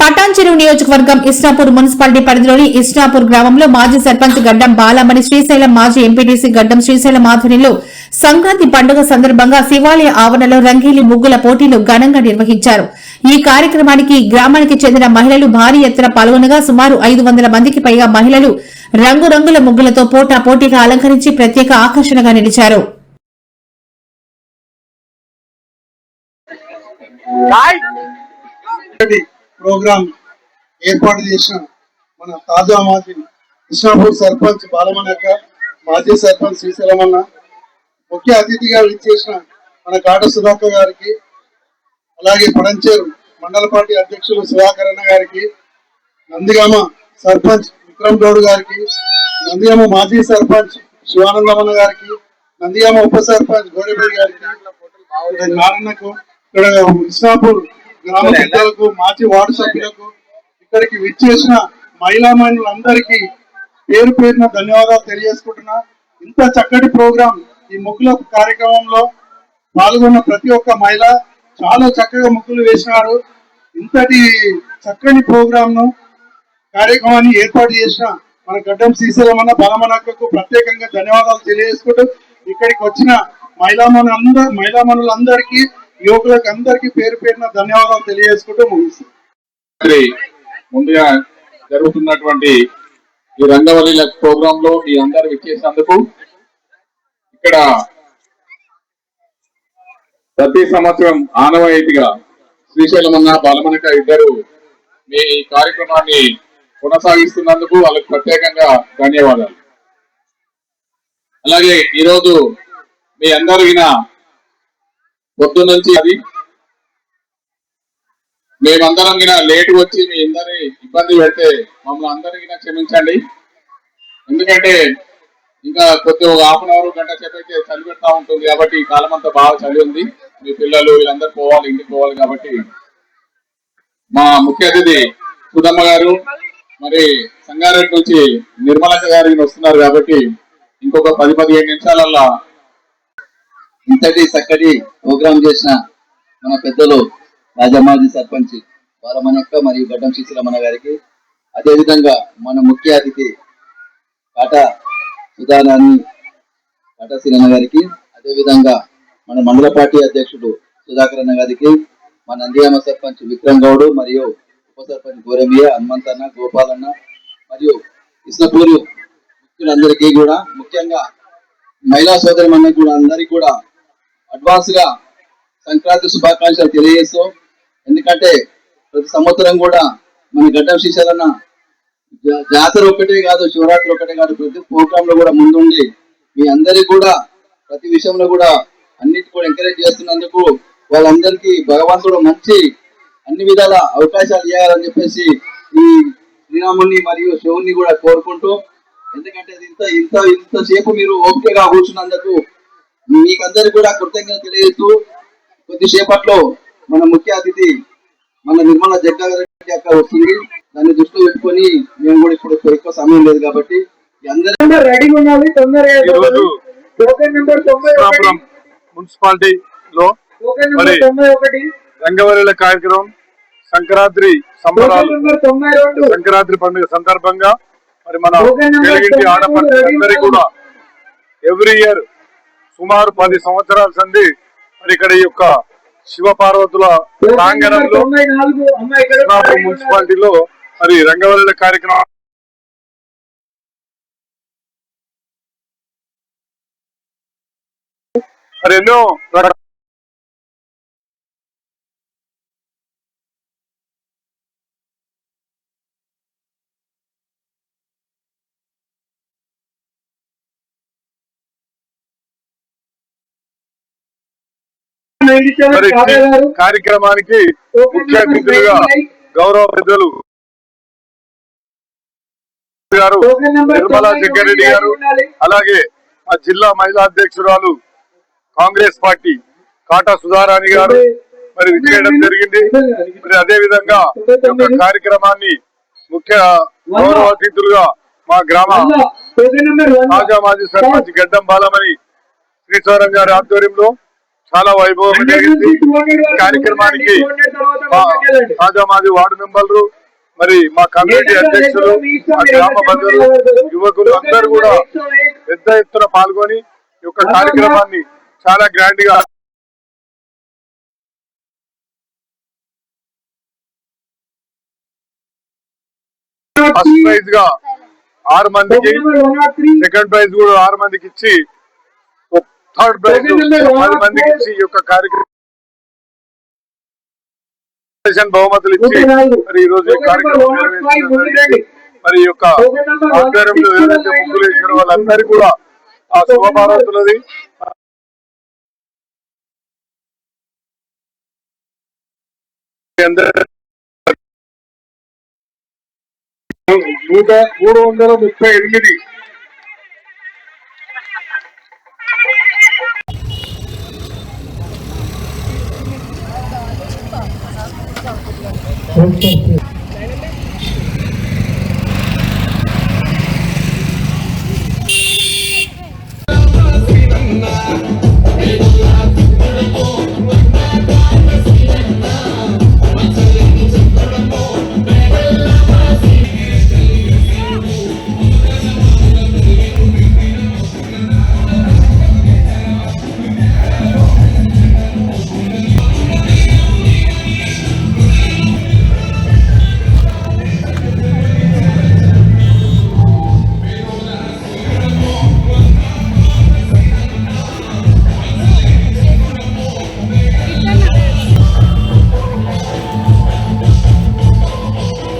పటాన్చెరు నియోజకవర్గం ఇస్నాపూర్ మున్సిపాలిటీ పరిధిలోని ఇస్నాపూర్ గ్రామంలో మాజీ సర్పంచ్ గడ్డం బాలమణి శ్రీశైలం మాజీ ఎంపీటీసీ గడ్డం శ్రీశైలం ఆధ్వర్యంలో సంక్రాంతి పండుగ సందర్భంగా శివాలయ ఆవరణలో రంగీలి ముగ్గుల పోటీలు ఘనంగా నిర్వహించారు ఈ కార్యక్రమానికి గ్రామానికి చెందిన మహిళలు భారీ ఎత్తున పాల్గొనగా సుమారు ఐదు వందల మందికి పైగా మహిళలు రంగురంగుల ముగ్గులతో పోటా పోటీగా అలంకరించి ప్రత్యేక ఆకర్షణగా నిలిచారు Right. ప్రోగ్రాం ఏర్పాటు చేసిన మన తాజా మాజీ కృష్ణాపూర్ సర్పంచ్ బాలమనక్క మాజీ సర్పంచ్ శ్రీశైలమన్న ముఖ్య అతిథిగా విచ్చేసిన మన కాట సుధాకర్ గారికి అలాగే పడంచేరు మండల పార్టీ అధ్యక్షులు సుధాకర్ అన్న గారికి నందిగామ సర్పంచ్ విక్రమ్ గౌడ్ గారికి నందిగామ మాజీ సర్పంచ్ శివానందమన్న గారికి నందిగామ ఉప సర్పంచ్ గోరెపల్లి గారికి ఇక్కడ నారాయణకు ఇక్కడ ఇస్లాపూర్ గ్రామ పెద్దలకు మాజీ వార్డు సభ్యులకు ఇక్కడికి విచ్చేసిన మహిళా మహిళలందరికీ పేరు పేరున ధన్యవాదాలు తెలియజేసుకుంటున్నా. ఇంత చక్కటి ప్రోగ్రాం ఈ ముగ్గుల కార్యక్రమంలో పాల్గొన్న ప్రతి ఒక్క మహిళ చాలా చక్కగా ముగ్గులు వేసినారు ఇంతటి చక్కని ప్రోగ్రామ్ను కార్యక్రమాన్ని ఏర్పాటు చేసిన మన గడ్డం శ్రీశైలమన్న బలమనక్కకు ప్రత్యేకంగా ధన్యవాదాలు తెలియజేసుకుంటూ ఇక్కడికి వచ్చిన మహిళా మనులందరూ మహిళా మనులందరికీ యువకులకు అందరికీ పేరు పేరున ధన్యవాదాలు తెలియజేసుకుంటూ ముగిస్తుంది ముందుగా జరుగుతున్నటువంటి ఈ రంగవల్లి ప్రోగ్రామ్లో మీ అందరు విచ్చేసినందుకు ఇక్కడ ప్రతి సంవత్సరం ఆనవాయితీగా శ్రీశైలమన్న బాలమనక ఇద్దరు మీ కార్యక్రమాన్ని కొనసాగిస్తున్నందుకు వాళ్ళకి ప్రత్యేకంగా ధన్యవాదాలు. అలాగే ఈరోజు మీ అందరిగిన పొద్దు నుంచి అది. మేమందరం లేట్ వచ్చి మీ అందరి ఇబ్బంది పెడితే మమ్మల్ని అందరికీ క్షమించండి. ఎందుకంటే ఇంకా కొద్ది ఒక హాఫ్ అన్ అవర్ గంట చెప్పైతే చలి పెడతా ఉంటుంది కాబట్టి ఈ కాలం అంతా బాగా చలి ఉంది. మీ పిల్లలు వీళ్ళందరూ పోవాలి ఇంటికి పోవాలి కాబట్టి. మా ముఖ్య అతిథి సుధమ్మ గారు మరి సంగారెడ్డి నుంచి నిర్మలక్క గారు వస్తున్నారు కాబట్టి ఇంకొక పది పదిహేను నిమిషాలల్లా ఇంతటి చక్కటి ప్రోగ్రాం చేసిన మన పెద్దలు రాజమాజీ సర్పంచ్ బాలమనక్క మరియు గడ్డం శ్రీశీలమణ గారికి అదేవిధంగా మన ముఖ్య అతిథి కాట సుధారాణి కాటా శ్రీరణ గారికి అదేవిధంగా మన మండల పార్టీ అధ్యక్షుడు సుధాకర్ అన్న గారికి మన నందియామ సర్పంచ్ విక్రమ్ గౌడ్ మరియు ఉప సర్పంచ్ గోరమియ హనుమంతన్న గోపాలన్న మరియు కృష్ణపూరి ముఖ్యులందరికీ కూడా ముఖ్యంగా మహిళా సోదరి కూడా అందరికీ కూడా అడ్వాన్స్గా సంక్రాంతి శుభాకాంక్షలు తెలియజేస్తూ ఎందుకంటే ప్రతి సంవత్సరం కూడా మన గడ్డం శ్రీశైలన్న జా- జాతర ఒకటే కాదు శివరాత్రి ఒకటే కాదు ప్రతి ప్రోగ్రామ్లో కూడా ముందుండి మీ అందరికి కూడా ప్రతి విషయంలో కూడా అన్నిటి కూడా ఎంకరేజ్ చేస్తున్నందుకు వాళ్ళందరికీ భగవంతుడు మంచి అన్ని విధాల అవకాశాలు ఇవ్వాలని చెప్పేసి ఈ శ్రీరాముని మరియు శివుణ్ణి కూడా కోరుకుంటూ ఎందుకంటే అది ఇంత ఇంత ఇంతసేపు మీరు ఓపికగా కూర్చున్నందుకు మీకందరికి కూడా కృతజ్ఞత తెలియజేస్తూ కొద్దిసేపట్లో మన ముఖ్య అతిథి మన నిర్మల జగ్గారెడ్డి అక్క వస్తుంది. దాన్ని దృష్టిలో పెట్టుకొని మేము కూడా ఇప్పుడు ఎక్కువ సమయం లేదు కాబట్టి తొంభై ఒకటి. రంగవల్లుల కార్యక్రమం సంక్రాంతి సంబరాలు సంక్రాంతి పండుగ సందర్భంగా మరి మన తెలుగింటి కూడా ఎవ్రీ ఇయర్ సుమారు పది సంవత్సరాల సంది మరి ఇక్కడ ఈ యొక్క శివ పార్వతుల ప్రాంగణంలో మున్సిపాలిటీలో మరి రంగవల్లి కార్యక్రమం మరి ఎన్నో మరి కార్యక్రమానికి ముఖ్య అతిథులుగా గౌరవ పెద్దలు గారు నిర్మలా జగ్గారెడ్డి గారు. అలాగే మా జిల్లా మహిళా అధ్యక్షురాలు కాంగ్రెస్ పార్టీ కాటా సుధారాణి గారు. మరి విచ్చేయడం జరిగింది. మరి అదే విధంగా కార్యక్రమాన్ని ముఖ్య గౌరవ అతిథులుగా మా గ్రామ. తాజా మాజీ సర్పంచ్ గడ్డం బాలమణి శ్రీశ్వరం గారి ఆధ్వర్యంలో చాలా వైభవంగా జరిగింది కార్యక్రమానికి మా రాజామాది వార్డు మెంబర్లు మరి మా కమ్యూనిటీ అధ్యక్షులు మా గ్రామ బంధువులు యువకులు అందరూ కూడా పెద్ద ఎత్తున పాల్గొని ఈ యొక్క కార్యక్రమాన్ని చాలా గ్రాండ్గా ఫస్ట్ ప్రైజ్గా ఆరు మందికి సెకండ్ ప్రైజ్ కూడా ఆరు మందికి ఇచ్చి థర్డ్ ప్రైజ్ పది మందికి ఇచ్చి ఈ యొక్క కార్యక్రమం బహుమతులు ఇచ్చి మరి ఈ రోజు కార్యక్రమం. మరి ఈ యొక్క ఆధ్వర్యంలో ఎవరైతే ముగ్గులు వేసిన వాళ్ళందరికీ కూడా ఆ శుభభారతులది నూట మూడు వందల ముప్పై ఎనిమిది Volkspartei